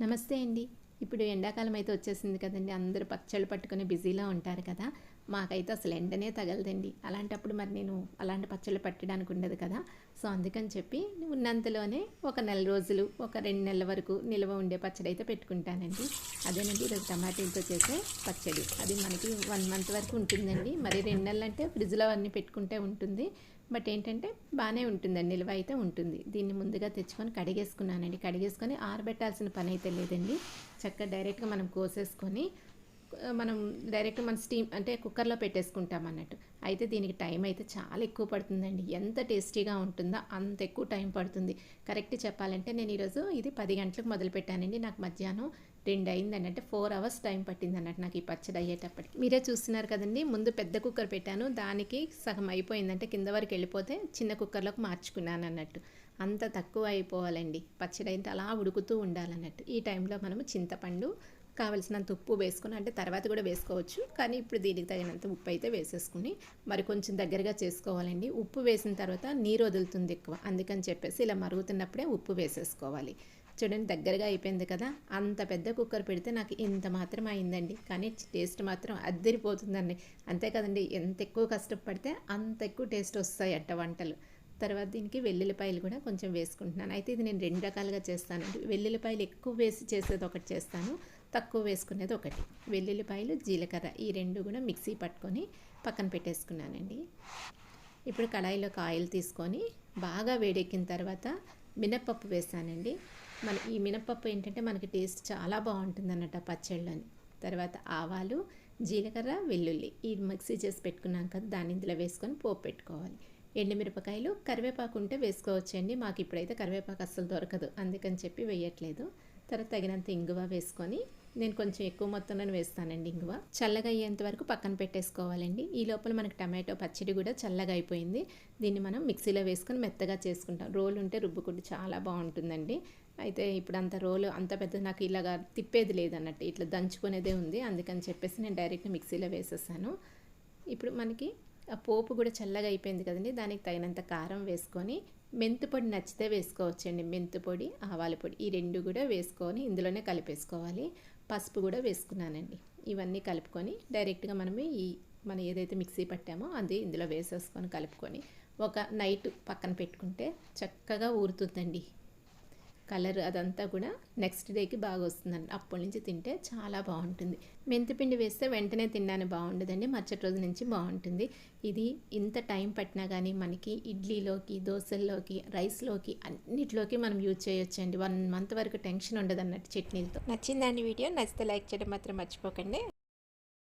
నమస్తే అండి. ఇప్పుడు ఎండాకాలం అయితే వచ్చేసింది కదండి. అందరూ పచ్చళ్ళు పట్టుకొని బిజీలో ఉంటారు కదా. మాకైతే అసలు ఎండనే తగలదండి. అలాంటప్పుడు మరి నేను అలాంటి పచ్చళ్ళు పట్టడానికి ఉండదు కదా. సో అందుకని చెప్పి ఉన్నంతలోనే ఒక నెల రోజులు ఒక రెండు నెలల వరకు నిల్వ ఉండే పచ్చడి అయితే పెట్టుకుంటానండి. అదేనండి ఈరోజు టమాటీలతో చేసే పచ్చడి. అది మనకి వన్ మంత్ వరకు ఉంటుందండి. మరి రెండు నెలలు అంటే ఫ్రిడ్జ్లో అన్నీ పెట్టుకుంటే ఉంటుంది. బట్ ఏంటంటే బాగానే ఉంటుందండి నిల్వ అయితే ఉంటుంది. దీన్ని ముందుగా తెచ్చుకొని కడిగేసుకున్నానండి. కడిగేసుకొని ఆరబెట్టాల్సిన పని అయితే లేదండి. చక్కగా డైరెక్ట్గా మనం కోసేసుకొని మనం డైరెక్ట్ మన స్టీమ్ అంటే కుక్కర్లో పెట్టేసుకుంటాం అన్నట్టు. అయితే దీనికి టైం అయితే చాలా ఎక్కువ పడుతుందండి. ఎంత టేస్టీగా ఉంటుందో అంత ఎక్కువ టైం పడుతుంది. కరెక్ట్ చెప్పాలంటే నేను ఈరోజు ఇది పది గంటలకు మొదలు పెట్టానండి. నాకు మధ్యాహ్నం రెండు అయింది అంటే ఫోర్ అవర్స్ టైం పట్టింది అన్నట్టు నాకు ఈ పచ్చడి అయ్యేటప్పటికి. మీరే చూస్తున్నారు కదండి. ముందు పెద్ద కుక్కర్ పెట్టాను. దానికి సగం అయిపోయిందంటే కింద వరకు వెళ్ళిపోతే చిన్న కుక్కర్లోకి మార్చుకున్నాను అన్నట్టు. అంత తక్కువ అయిపోవాలండి. పచ్చడి అయితే అలా ఉడుకుతూ ఉండాలన్నట్టు. ఈ టైంలో మనము చింతపండు కావలసినంత ఉప్పు వేసుకుని అంటే తర్వాత కూడా వేసుకోవచ్చు. కానీ ఇప్పుడు దీనికి తగినంత ఉప్పు అయితే వేసేసుకుని మరి కొంచెం దగ్గరగా చేసుకోవాలండి. ఉప్పు వేసిన తర్వాత నీరు వదులుతుంది ఎక్కువ. అందుకని చెప్పేసి ఇలా మరుగుతున్నప్పుడే ఉప్పు వేసేసుకోవాలి. చూడండి దగ్గరగా అయిపోయింది కదా. అంత పెద్ద కుక్కర్ పెడితే నాకు ఇంత మాత్రం అయిందండి. కానీ టేస్ట్ మాత్రం అద్దరిపోతుందండి. అంతే కదండి ఎంత ఎక్కువ కష్టపడితే అంత ఎక్కువ టేస్ట్ వస్తాయి అట్ట వంటలు. తర్వాత దీనికి వెల్లుల్లిపాయలు కూడా కొంచెం వేసుకుంటున్నాను. అయితే ఇది నేను రెండు రకాలుగా చేస్తాను వెల్లుల్లిపాయలు ఎక్కువ వేసి చేసేది ఒకటి చేస్తాను. తక్కువ వేసుకునేది ఒకటి. వెల్లుల్లిపాయలు జీలకర్ర ఈ రెండు కూడా మిక్సీ పట్టుకొని పక్కన పెట్టేసుకున్నానండి. ఇప్పుడు కడాయిలోకి ఆయిల్ తీసుకొని బాగా వేడెక్కిన తర్వాత మినప్పప్పు వేసానండి మన ఈ మినప్పప్పు ఏంటంటే మనకి టేస్ట్ చాలా బాగుంటుంది అన్నట్టు పచ్చళ్ళని. తర్వాత ఆవాలు జీలకర్ర వెల్లుల్లి ఈ మిక్సీ చేసి పెట్టుకున్నాం కదా దాన్ని ఇందులో వేసుకొని పోపు పెట్టుకోవాలి. ఎండుమిరపకాయలు కరివేపాకు ఉంటే వేసుకోవచ్చండి. మాకు ఇప్పుడైతే కరివేపాకు అస్సలు దొరకదు. అందుకని చెప్పి వేయట్లేదు. తర్వాత తగినంత ఇంగువ వేసుకొని నేను కొంచెం ఎక్కువ మొత్తంలో వేస్తానండి ఇంగువ. చల్లగా అయ్యేంత వరకు పక్కన పెట్టేసుకోవాలండి. ఈ లోపల మనకి టమాటో పచ్చడి కూడా చల్లగా అయిపోయింది. దీన్ని మనం మిక్సీలో వేసుకొని మెత్తగా చేసుకుంటాం. రోలు ఉంటే రుబ్బుకుంటే చాలా బాగుంటుందండి. అయితే ఇప్పుడు అంత రోలు అంత పెద్ద నాకు ఇలాగా తిప్పేది లేదన్నట్టు ఇట్లా దంచుకునేదే ఉంది. అందుకని చెప్పేసి నేను డైరెక్ట్ మిక్సీలో వేసేసాను. ఇప్పుడు మనకి ఆ పోపు కూడా చల్లగా అయిపోయింది కదండి. దానికి తగినంత కారం వేసుకొని మెంతు పొడి నచ్చితే వేసుకోవచ్చండి. మెంతు పొడి ఆవాల పొడి ఈ రెండు కూడా వేసుకొని ఇందులోనే కలిపేసుకోవాలి. పసుపు కూడా వేసుకున్నానండి. ఇవన్నీ కలుపుకొని డైరెక్ట్గా మనము ఈ మనం ఏదైతే మిక్సీ పట్టామో అది ఇందులో వేసేసుకొని కలుపుకొని ఒక నైట్ పక్కన పెట్టుకుంటే చక్కగా ఊరుతుందండి. కలర్ అదంతా కూడా నెక్స్ట్ డేకి బాగా వస్తుందండి అప్పటి నుంచి తింటే చాలా బాగుంటుంది. మెంతిపిండి వేస్తే వెంటనే తిన్నాను బాగుండదండి. మరుసటి రోజు నుంచి బాగుంటుంది. ఇది ఇంత టైం పట్టినా కానీ మనకి ఇడ్లీలోకి దోశల్లోకి రైస్లోకి అన్నిటిలోకి మనం యూజ్ చేయొచ్చండి. వన్ మంత్ వరకు టెన్షన్ ఉండదు అన్నట్టు చట్నీలతో. నచ్చిందండి వీడియో. నచ్చితే లైక్ చేయడం మాత్రం మర్చిపోకండి.